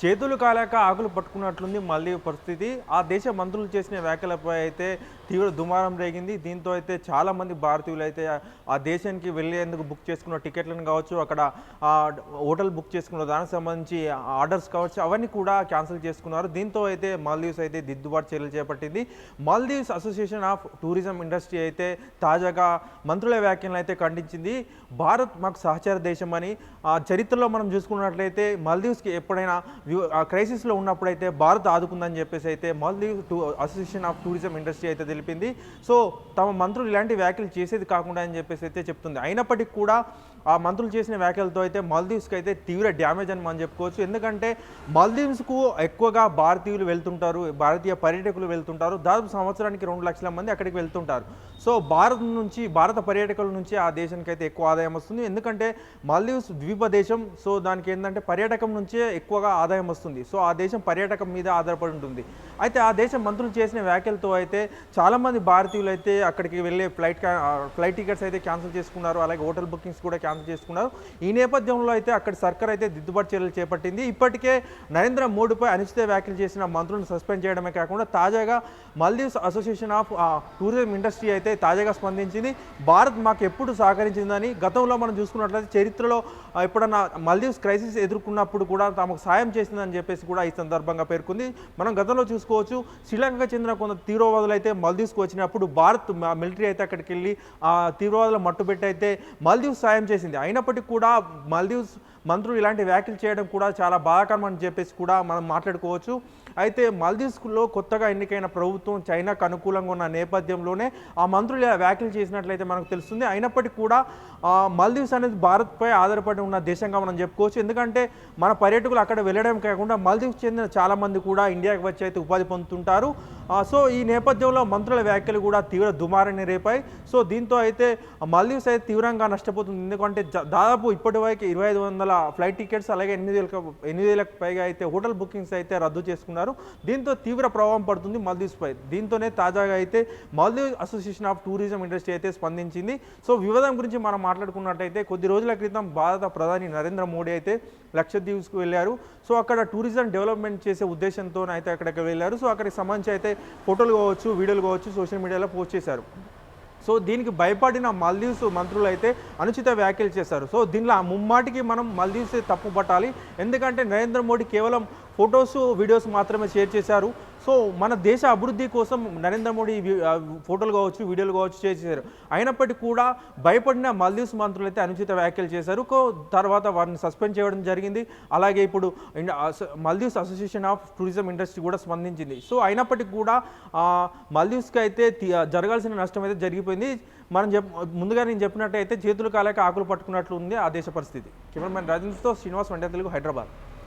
చేతులు కాలేక ఆకులు పట్టుకున్నట్లుంది మాల్దీవ్ పరిస్థితి. ఆ దేశ మంత్రులు చేసిన వ్యాఖ్యలపై అయితే తీవ్ర దుమారం రేగింది. దీంతో అయితే చాలామంది భారతీయులు అయితే ఆ దేశానికి వెళ్ళేందుకు బుక్ చేసుకున్న టికెట్లను కావచ్చు అక్కడ ఆ హోటల్ బుక్ చేసుకున్న దానికి సంబంధించి ఆర్డర్స్ కావచ్చు అవన్నీ కూడా క్యాన్సిల్ చేసుకున్నారు. దీంతో అయితే మాల్దీవ్స్ అయితే దిద్దుబాటు చర్యలు చేపట్టింది. Maldives association of tourism industry అయితే తాజాగా మంత్రుల వ్యాఖ్యలను అయితే ఖండించింది. భారత్ మాకు సహచార దేశం అని. ఆ చరిత్రలో మనం చూసుకున్నట్లయితే మాల్దీవ్స్కి ఎప్పుడైనా క్రైసిస్లో ఉన్నప్పుడైతే భారత్ ఆదుకుందని చెప్పేసి అయితే Maldive to association of tourism industry అయితే తెలిపింది. సో తమ మంత్రులు ఇలాంటి వ్యాఖ్యలు చేసేది కాకుండా అని చెప్పేసి అయితే చెప్తుంది. అయినప్పటికీ కూడా ఆ మంత్రులు చేసిన వ్యాఖ్యలతో అయితే మాల్దీవ్స్కి అయితే తీవ్ర డ్యామేజ్ అని మనం చెప్పుకోవచ్చు. ఎందుకంటే మాల్దీవ్స్కు ఎక్కువగా భారతీయులు వెళ్తుంటారు భారతీయ పర్యాటకులు వెళ్తుంటారు. దాదాపు సంవత్సరానికి రెండు లక్షల మంది అక్కడికి వెళ్తుంటారు. సో భారత్ నుంచి భారత పర్యాటకుల నుంచి ఆ దేశానికి అయితే ఎక్కువ ఆదాయం వస్తుంది. ఎందుకంటే మాల్దీవ్స్ ద్వీప దేశం సో దానికి ఏంటంటే పర్యాటకం నుంచే ఎక్కువగా ఆదాయం వస్తుంది. సో ఆ దేశం పర్యాటకం మీద ఆధారపడి ఉంటుంది. అయితే ఆ దేశం మంత్రులు చేసిన వ్యాఖ్యలతో అయితే చాలామంది భారతీయులు అయితే అక్కడికి వెళ్ళే ఫ్లైట్ ఫ్లైట్ టికెట్స్ అయితే క్యాన్సిల్ చేసుకున్నారు. అలాగే హోటల్ బుకింగ్స్ కూడా క్యాన్సిల్ చేసుకున్నారు. ఈ నేపథ్యంలో అయితే అక్కడ సర్కార్ అయితే దిద్దుబాటు చర్యలు చేపట్టింది. ఇప్పటికే నరేంద్ర మోడీపై అనుచిత వ్యాఖ్యలు చేసిన మంత్రులను సస్పెండ్ చేయడమే కాకుండా తాజాగా Maldives association of tourism industry అయితే తాజాగా స్పందించింది. భారత్ మాకు ఎప్పుడు సహకరించిందని గతంలో మనం చూసుకున్నట్లయితే చరిత్రలో ఎప్పుడన్నా మల్దీవ్స్ క్రైసిస్ ఎదుర్కొన్నప్పుడు కూడా తమకు సాయం చేసిందని చెప్పేసి కూడా ఈ సందర్భంగా పేర్కొంది. మనం గతంలో చూసుకోవచ్చు శ్రీలంకకు చెందిన కొంత తీవ్రవాదులు అయితే మల్దీవ్స్కి వచ్చినప్పుడు భారత్ మిలిటరీ అయితే అక్కడికి వెళ్ళి ఆ తీవ్రవాదుల మట్టుబెట్టి అయితే మల్దీవ్స్ సాయం చేసింది. అయినప్పటికీ కూడా మాల్దీవ్స్ మంత్రులు ఇలాంటి వ్యాఖ్యలు చేయడం కూడా చాలా బాధాకరం అని చెప్పేసి కూడా మనం మాట్లాడుకోవచ్చు. అయితే మాల్దీవ్స్లో కొత్తగా ఎన్నికైన ప్రభుత్వం చైనాకు అనుకూలంగా ఉన్న నేపథ్యంలోనే ఆ మంత్రులు ఇలా వ్యాఖ్యలు చేసినట్లయితే మనకు తెలుస్తుంది. అయినప్పటికీ కూడా మల్దీవ్స్ మాల్దీవ్స్ అనేది భారత్పై ఆధారపడి ఉన్న దేశంగా మనం చెప్పుకోవచ్చు. ఎందుకంటే మన పర్యాటకులు అక్కడ వెళ్ళడం కాకుండా మాల్దీవ్స్ చెందిన చాలామంది కూడా ఇండియాకి వచ్చి అయితే ఉపాధి పొందుతుంటారు. సో ఈ నేపథ్యంలో మంత్రుల వ్యాఖ్యలు కూడా తీవ్ర దుమారాన్ని రేపాయి. సో దీంతో అయితే మాల్దీవ్స్ అయితే తీవ్రంగా నష్టపోతుంది. ఎందుకంటే దాదాపు ఇప్పటివరకు ఇరవై ఐదు వందల ఫ్లైట్ టికెట్స్ అలాగే ఎనిమిది వేలకు ఎనిమిది వేలకు పైగా అయితే హోటల్ బుకింగ్స్ అయితే రద్దు చేసుకున్నారు. దీంతో తీవ్ర ప్రభావం పడుతుంది మాల్దీవ్స్ పై. దీంతోనే తాజాగా అయితే Maldive association of tourism industry అయితే స్పందించింది. సో వివాదం గురించి మనం మాట్లాడుకున్నట్టయితే కొద్ది రోజుల క్రితం భారత ప్రధాని నరేంద్ర మోడీ అయితే లక్షద్వీప్స్కు వెళ్ళారు. సో అక్కడ టూరిజం డెవలప్మెంట్ చేసే ఉద్దేశంతో అయితే అక్కడికి వెళ్ళారు. సో అక్కడికి సంబంధించి అయితే ఫోటోలు కావచ్చు వీడియోలు కావచ్చు సోషల్ మీడియాలో పోస్ట్ చేశారు. సో దీనికి భయపడిన మల్దీవ్స్ మంత్రులు అయితే అనుచిత వ్యాఖ్యలు చేశారు. సో దీనిలో ఆ ముమ్మాటికి మనం మల్దీవ్స్ తప్పు పట్టాలి ఎందుకంటే నరేంద్ర మోడీ కేవలం ఫొటోస్ వీడియోస్ మాత్రమే షేర్ చేశారు. సో మన దేశ అభివృద్ధి కోసం నరేంద్ర మోడీ ఫోటోలు కావచ్చు వీడియోలు కావచ్చు షేర్ చేశారు. అయినప్పటికీ కూడా భయపడిన మల్దీవ్స్ మంత్రులు అయితే అనుచిత వ్యాఖ్యలు చేశారు. తర్వాత వారిని సస్పెండ్ చేయడం జరిగింది. అలాగే ఇప్పుడు Maldives association of tourism industry కూడా స్పందించింది. సో అయినప్పటికీ కూడా మల్దీవ్స్కి అయితే జరగాల్సిన నష్టం అయితే జరిగిపోయింది. మనం చెప్ ముందుగా నేను చెప్పినట్టయితే చేతులు కాలేక ఆకులు పట్టుకున్నట్లు ఉంది ఆ దేశ పరిస్థితి. కెమెరామెన్ రాజేంద్రతో శ్రీనివాస్ వంట తెలుగు హైదరాబాద్.